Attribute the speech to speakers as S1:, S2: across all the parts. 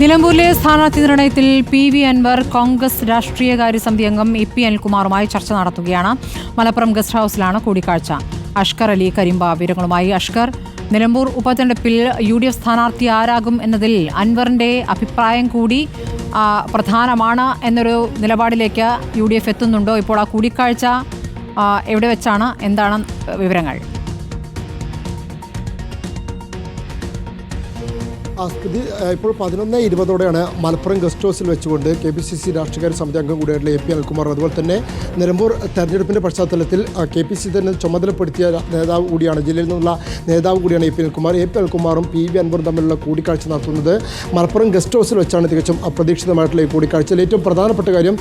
S1: നിലമ്പൂരിലെ സ്ഥാനാർത്ഥി നിർണയത്തിൽ പി വി അൻവർ കോൺഗ്രസ് രാഷ്ട്രീയകാര്യ സമിതി അംഗം എ പി അനിൽകുമാറുമായി ചർച്ച നടത്തുകയാണ്. മലപ്പുറം ഗസ്റ്റ് ഹൌസിലാണ് കൂടിക്കാഴ്ച. അഷ്കർ അലി കരിമ്പ വിവരങ്ങളുമായി അഷ്കർ. നിലമ്പൂർ ഉപതെരഞ്ഞെടുപ്പിൽ യു ഡി എഫ് സ്ഥാനാർത്ഥി ആരാകും എന്നതിൽ അൻവറിന്റെ അഭിപ്രായം കൂടി പ്രധാനമാണ് എന്നൊരു നിലപാടിലേക്ക് യു ഡി എഫ് എത്തുന്നുണ്ടോ? ഇപ്പോൾ ആ കൂടിക്കാഴ്ച എവിടെ വെച്ചാണ്? എന്താണ് വിവരങ്ങൾ?
S2: ആ സ്ഥിതി ഏഹ്, ഇപ്പോൾ പതിനൊന്ന് ഇരുപതോടെയാണ് മലപ്പുറം ഗസ്റ്റ് ഹൗസിൽ വെച്ചുകൊണ്ട് കെ പി സി സി രാഷ്ട്രീയകാര്യ സമിതി അംഗം കൂടിയായിട്ടുള്ള എ പി അൽകുമാർ അതുപോലെ തന്നെ നിലമ്പൂർ തെരഞ്ഞെടുപ്പിന്റെ പശ്ചാത്തലത്തിൽ കെ പി സി തന്നെ ചുമതലപ്പെടുത്തിയ നേതാവ് കൂടിയാണ് ജില്ലയിൽ നിന്നുള്ള നേതാവ് കൂടിയാണ് A P Anilkumar A P അൽകുമാറും P V അൻവറും തമ്മിലുള്ള കൂടിക്കാഴ്ച നടത്തുന്നത് മലപ്പുറം ഗസ്റ്റ് ഹൗസിൽ വെച്ചാണ് തികച്ചും അപ്രതീക്ഷിതമായിട്ടുള്ള ഈ കൂടിക്കാഴ്ചയിൽ. ഏറ്റവും പ്രധാനപ്പെട്ട കാര്യം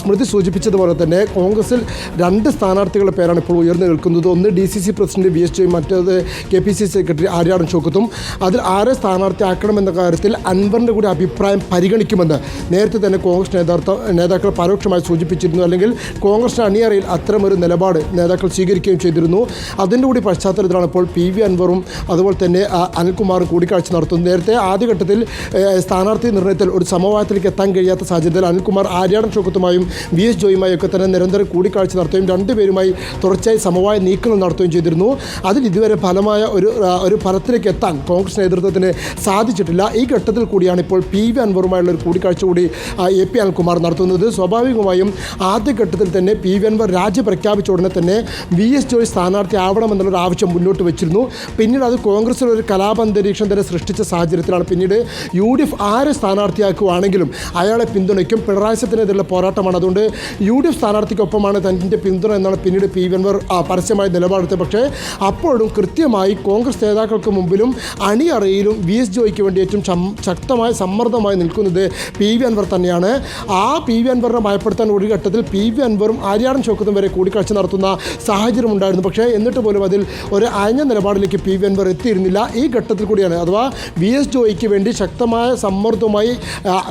S2: സ്മൃതി സൂചിപ്പിച്ചതുപോലെ തന്നെ കോൺഗ്രസിൽ രണ്ട് സ്ഥാനാർത്ഥികളുടെ പേരാണ് ഇപ്പോൾ ഉയർന്നു നിൽക്കുന്നത്. ഒന്ന് D C C president V S ജോയും മറ്റേത് K P C secretary Aryadan ചോക്കത്തും. അതിൽ ആരെ സ്ഥാനാർത്ഥിയാക്കണമെന്ന കാര്യത്തിൽ അൻവറിന്റെ കൂടി അഭിപ്രായം പരിഗണിക്കുമെന്ന് നേരത്തെ തന്നെ കോൺഗ്രസ് നേതൃത്വ നേതാക്കൾ പരോക്ഷമായി സൂചിപ്പിച്ചിരുന്നു. അല്ലെങ്കിൽ കോൺഗ്രസിന്റെ അണിയറയിൽ അത്തരമൊരു നിലപാട് നേതാക്കൾ സ്വീകരിക്കുകയും ചെയ്തിരുന്നു. അതിന്റെ കൂടി പശ്ചാത്തലത്തിലാണ് ഇപ്പോൾ പി വി അൻവറും അതുപോലെ തന്നെ അനിൽകുമാറും കൂടിക്കാഴ്ച നടത്തുന്നത്. നേരത്തെ ആദ്യഘട്ടത്തിൽ സ്ഥാനാർത്ഥി നിർണയത്തിൽ ഒരു സമവായത്തിലേക്ക് എത്താൻ കഴിയാത്ത സാഹചര്യത്തിൽ അനിൽകുമാർ ആര്യാടൻ ചോക്കത്തുമായും വി എസ് ജോയുമായും ഒക്കെ തന്നെ നിരന്തരം കൂടിക്കാഴ്ച നടത്തുകയും രണ്ടുപേരുമായി തുടർച്ചയായി സമവായ നീക്കങ്ങൾ നടത്തുകയും ചെയ്തിരുന്നു. അതിൽ ഇതുവരെ ഫലമായ ഒരു ഒരു ഫലത്തിലേക്ക് എത്താൻ കോൺഗ്രസ് നേതൃത്വത്തിന് സാധിച്ചിട്ടില്ല. ഈ ഘട്ടത്തിൽ കൂടിയാണ് ഇപ്പോൾ പി വി അൻവറുമായുള്ള ഒരു കൂടിക്കാഴ്ച കൂടി എ പി അനിൽകുമാർ നടത്തുന്നത്. സ്വാഭാവികമായും ആദ്യഘട്ടത്തിൽ തന്നെ പി വി അൻവർ രാജ്യം പ്രഖ്യാപിച്ച ഉടനെ തന്നെ വി എസ് ജോയ് സ്ഥാനാർത്ഥി ആവണമെന്നുള്ളൊരു ആവശ്യം മുന്നോട്ട് വെച്ചിരുന്നു. പിന്നീട് അത് കോൺഗ്രസിൽ ഒരു കലാപന്തരീക്ഷം തന്നെ സൃഷ്ടിച്ച സാഹചര്യത്തിലാണ്. പിന്നീട് യു ഡി എഫ് ആരെ സ്ഥാനാർത്ഥിയാക്കുവാണെങ്കിലും അയാളെ പിന്തുണയ്ക്കും. പിണറായി സത്തിനെതിരെയുള്ള പോരാട്ടമാണ്. അതുകൊണ്ട് യു ഡി എഫ് സ്ഥാനാർത്ഥിക്കൊപ്പമാണ് തന്റെ പിന്തുണ എന്നാണ് പിന്നീട് പി വി അൻവർ പരസ്യമായി നിലപാടെടുത്തത്. പക്ഷേ അപ്പോഴും കൃത്യമായി കോൺഗ്രസ് നേതാക്കൾക്ക് മുമ്പിലും അണിയറയിലും വി എസ് ജോയ്ക്ക് വേണ്ടി ഏറ്റവും ശക്തമായി സമ്മർദ്ദമായി നിൽക്കുന്നത് പി വി അൻവർ തന്നെയാണ്. ആ പി വി അൻവറിനെ ഭയപ്പെടുത്താൻ ഒരു ഘട്ടത്തിൽ പി വി അൻവറും ആര്യാടൻ ചോക്കത്തും വരെ കൂടിക്കാഴ്ച നടത്തുന്ന സാഹചര്യം ഉണ്ടായിരുന്നു. പക്ഷേ എന്നിട്ട് പോലും അതിൽ ഒരു അയഞ്ഞ നിലപാടിലേക്ക് പി വി അൻവർ എത്തിയിരുന്നില്ല. ഈ ഘട്ടത്തിൽ കൂടിയാണ്. അഥവാ വി എസ് ജോയ്ക്ക് വേണ്ടി ശക്തമായ സമ്മർദ്ദവുമായി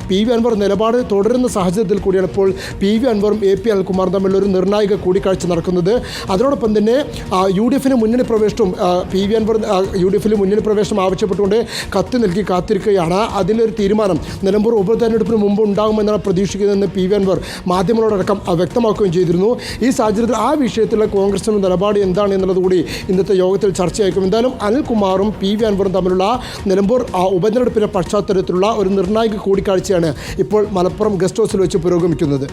S2: പി വി അൻവർ നിലപാട് തുടരുന്ന സാഹചര്യത്തിൽ കൂടിയാണ് ഇപ്പോൾ പി വി അൻവറും എ പി അൽകുമാർ തമ്മിലൊരു ഒരു നിർണായക കൂടിക്കാഴ്ച നടക്കുന്നത്. അതിനോടൊപ്പം തന്നെ യു ഡി എഫിന് മുന്നണി പ്രവേശനവും P V Anvar U D എഫിൽ മുന്നണി പ്രവേശനം ആവശ്യപ്പെട്ടുകൊണ്ട് കത്ത് നൽകി കാത്തിരിക്കുകയാണ്. അതിലൊരു തീരുമാനം നിലമ്പൂർ ഉപതെരഞ്ഞെടുപ്പിന് മുമ്പ് ഉണ്ടാകുമെന്നാണ് പ്രതീക്ഷിക്കുന്നതെന്ന് പി വി അൻവർ മാധ്യമങ്ങളോടക്കം വ്യക്തമാക്കുകയും ചെയ്തിരുന്നു. ഈ സാഹചര്യത്തിൽ ആ വിഷയത്തിലുള്ള കോൺഗ്രസിന്റെ നിലപാട് എന്താണ് എന്നുള്ളത് കൂടി ഇന്നത്തെ യോഗത്തിൽ ചർച്ചയായിരിക്കും. എന്തായാലും അനിൽകുമാറും പി വി അൻവറും തമ്മിലുള്ള നിലമ്പൂർ ഉപതെരഞ്ഞെടുപ്പിന്റെ പശ്ചാത്തലത്തിലുള്ള ഒരു നിർണായക കൂടിക്കാഴ്ചയാണ് ഇപ്പോൾ മലപ്പുറം ഗസ്റ്റ് ഹൗസിൽ വെച്ച് പുരോഗമിക്കുന്നത്.